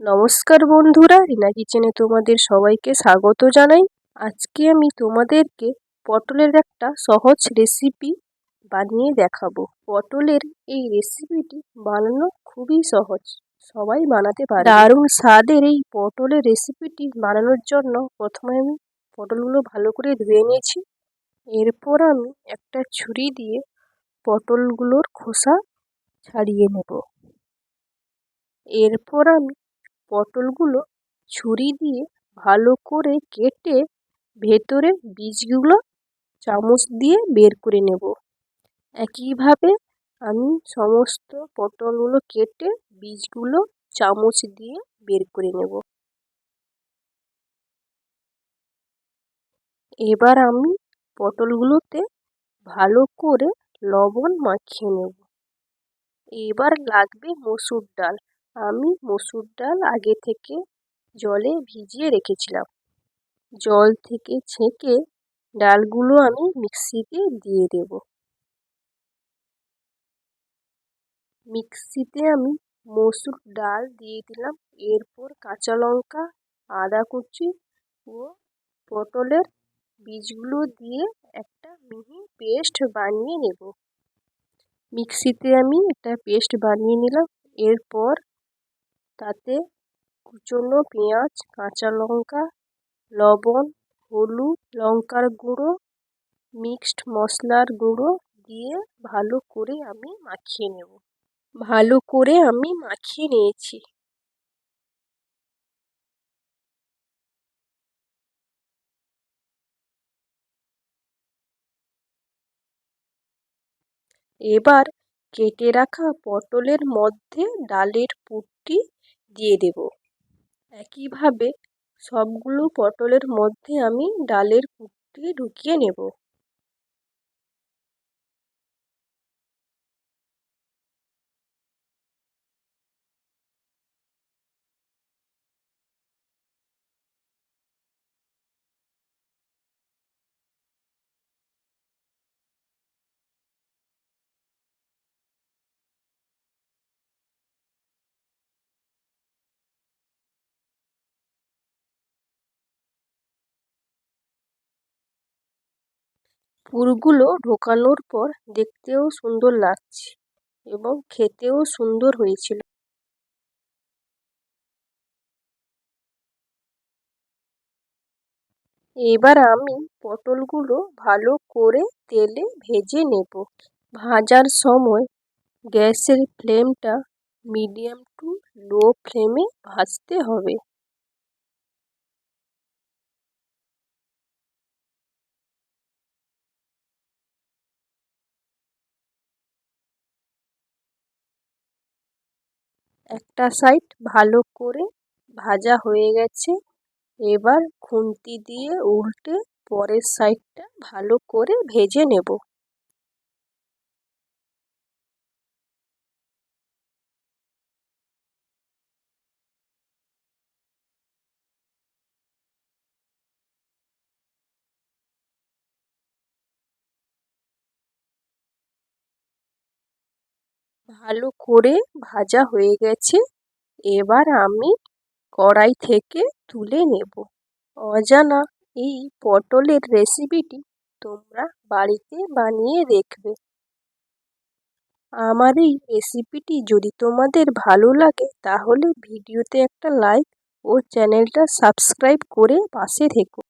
নমস্কার বন্ধুরা, রিনা কিচেনে তোমাদের সবাইকে স্বাগত জানাই। আজকে আমি তোমাদেরকে পটলের একটা সহজ রেসিপি বানিয়ে দেখাবো। পটলের এই রেসিপিটি বানানো খুবই সহজ, সবাই বানাতে পারে দারুণ স্বাদের এই পটলের রেসিপিটি বানানোর জন্য প্রথমে আমি পটলগুলো ভালো করে ধুয়ে নিয়েছি। এরপর আমি একটা ছুরি দিয়ে পটলগুলোর খোসা ছাড়িয়ে নেব। এরপর আমি পটলগুলো ছুরি দিয়ে ভালো করে কেটে ভেতরের বীজগুলো চামচ দিয়ে বের করে নেব। একইভাবে আমি সমস্ত পটলগুলো কেটে বীজগুলো চামচ দিয়ে বের করে নেব। এবার আমি পটলগুলোতে ভালো করে লবণ মাখিয়ে নেব। এবার লাগবে মসুর ডাল। আমি মসুর ডাল আগে থেকে জলে ভিজিয়ে রেখেছিলাম। জল থেকে ছেঁকে ডালগুলো আমি মিক্সিতে দিয়ে দেব। মিক্সিতে আমি মসুর ডাল দিয়ে দিলাম। এরপর কাঁচা লঙ্কা, আদা কুচি ও পটলের বীজগুলো দিয়ে একটা মিহি পেস্ট বানিয়ে নেব। মিক্সিতে আমি একটা পেস্ট বানিয়ে নিলাম। এরপর তাতে কুচনো পেঁয়াজ, কাঁচা লঙ্কা, লবণ, হলুদ, লঙ্কার গুঁড়ো, মিক্সড মশলার গুঁড়ো দিয়ে ভালো করে আমি মাখিয়ে নেব। ভালো করে আমি মাখিয়ে নিয়েছি। এবার কেটে রাখা পটলের মধ্যে ডালের পুরটি দিয়ে দেব। একইভাবে সবগুলো পটলের মধ্যে আমি ডালের পুরটি ঢুকিয়ে নেব। পুরগুলো ঢোকানোর পর দেখতেও সুন্দর লাগছে এবং খেতেও সুন্দর হয়েছিল। এবার আমি পটলগুলো ভালো করে তেলে ভেজে নেব। ভাজার সময় গ্যাসের ফ্লেমটা মিডিয়াম টু লো ফ্লেমে ভাজতে হবে। একটা সাইড ভালো করে ভাজা হয়ে গেছে। এবার খুন্তি দিয়ে উল্টে পরের সাইডটা ভালো করে ভেজে নেব। ভালো করে ভাজা হয়ে গেছে। এবার আমি কড়াই থেকে তুলে নেব। অজানা এই পটলের রেসিপিটি তোমরা বাড়িতে বানিয়ে দেখবে। আমার এই রেসিপিটি যদি তোমাদের ভালো লাগে, তাহলে ভিডিওতে একটা লাইক ও চ্যানেলটা সাবস্ক্রাইব করে পাশে থেকো।